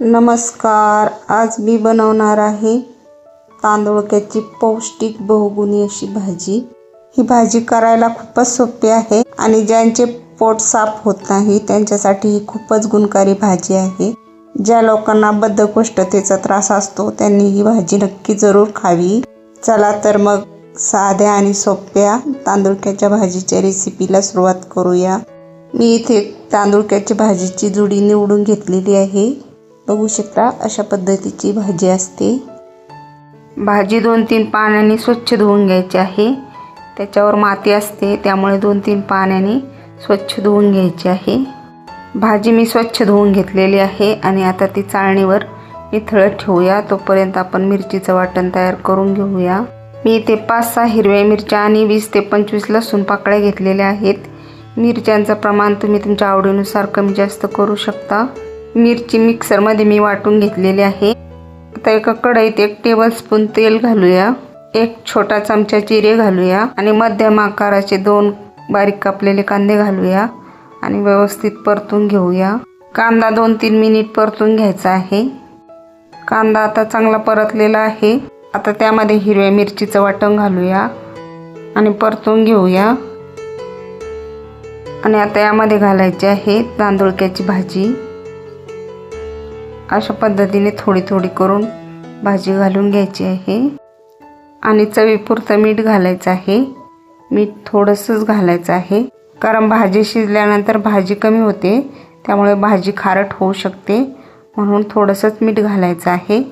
नमस्कार आज मी बनवणार आहे तांदूळक्याची पौष्टिक बहुगुणी अशी भाजी. ही भाजी करायला खूपच सोपी आहे आणि ज्यांचे पोट साफ होत नाही त्यांच्यासाठी ही खूपच गुणकारी भाजी आहे. ज्या लोकांना बद्धकोष्ठतेचा त्रास असतो त्यांनी ही भाजी नक्की जरूर खावी. चला तर मग साध्या आणि सोप्या तांदूळक्याच्या भाजीच्या रेसिपीला सुरुवात करूया. मी इथे तांदूळक्याची भाजीची जुडी निवडून घेतलेली आहे. बघू शकता अशा पद्धतीची भाजी असते. भाजी दोन तीन पाण्याने स्वच्छ धुवून घ्यायची आहे. त्याच्यावर माती असते त्यामुळे दोन तीन पाण्याने स्वच्छ धुवून घ्यायची आहे. भाजी मी स्वच्छ धुवून घेतलेली आहे आणि आता ती चाळणीवर निथळत ठेवूया. तोपर्यंत आपण मिरचीचं वाटण तयार करून घेऊया. मी इथे पाच सहा हिरव्या मिरच्या आणि वीस ते पंचवीस लसूण पाकळ्या घेतलेल्या आहेत. मिरच्यांचं प्रमाण तुम्ही तुमच्या आवडीनुसार कमी जास्त करू शकता. मिरची मिक्सरमध्ये मी वाटून घेतलेली आहे. आता एका कढईत एक टेबल स्पून तेल घालूया. एक छोटा चमचा जिरे घालूया. आणि मध्यम आकाराचे दोन बारीक कापलेले कांदे घालूया. आणि व्यवस्थित परतून घेऊया. कांदा दोन तीन मिनिट परतून घ्यायचा आहे. कांदा आता चांगला परतलेला आहे. आता त्यामध्ये हिरव्या मिरचीचं वाटण घालूया. आणि परतून घेऊया. आणि आता यामध्ये घालायची आहे तांदुळक्याची भाजी. अशा पद्धतीने थोडी थोडी करून भाजी घालून घ्यायची आहे. आणि चवीपुरतं मीठ घालायचं आहे. मीठ थोडंसंच घालायचं आहे. कारण भाजी शिजल्यानंतर भाजी कमी होते. त्यामुळे भाजी खारट होऊ शकते. म्हणून थोडंसंच मीठ घालायचं आहे.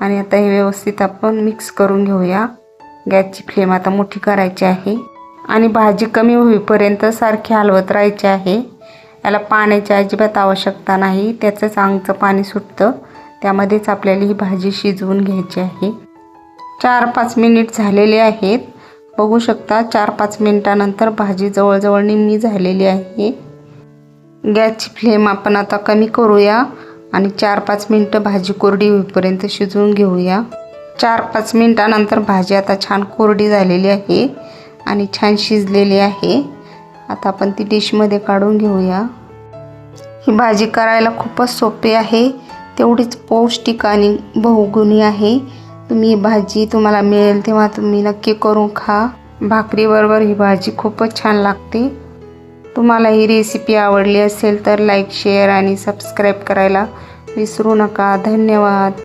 आणि आता हे व्यवस्थित आपण मिक्स करून घेऊया. गॅसची फ्लेम आता मोठी करायची आहे. आणि भाजी कमी होईपर्यंत सारखी हलवत राहायची आहे. याला पाण्याची अजिबात आवश्यकता नाही. त्याचं चांगचं पाणी सुटतं. त्यामध्येच आपल्याला ही भाजी शिजवून घ्यायची आहे. चार पाच मिनिट झालेले आहेत. बघू शकता चार पाच मिनिटानंतर भाजी जवळजवळ निम्मी झालेली आहे. गॅसची फ्लेम आपण आता कमी करूया आणि चार पाच मिनटं भाजी कोरडी होईपर्यंत शिजवून घेऊया. चार पाच मिनटानंतर भाजी आता छान कोरडी झालेली आहे आणि छान शिजलेली आहे. आता आपण ती डिशमध्ये काढून घेऊया. ही भाजी करायला खूपच सोपी आहे. तेवढीच पौष्टिक आणि बहुगुणी आहे. तुम्ही ही भाजी तुम्हाला मिळेल तेव्हा तुम्ही नक्की करून खा. भाकरीबरोबर ही भाजी खूपच छान लागते. तुम्हाला ही रेसिपी आवडली असेल तर लाईक शेअर आणि सबस्क्राईब करायला विसरू नका. धन्यवाद.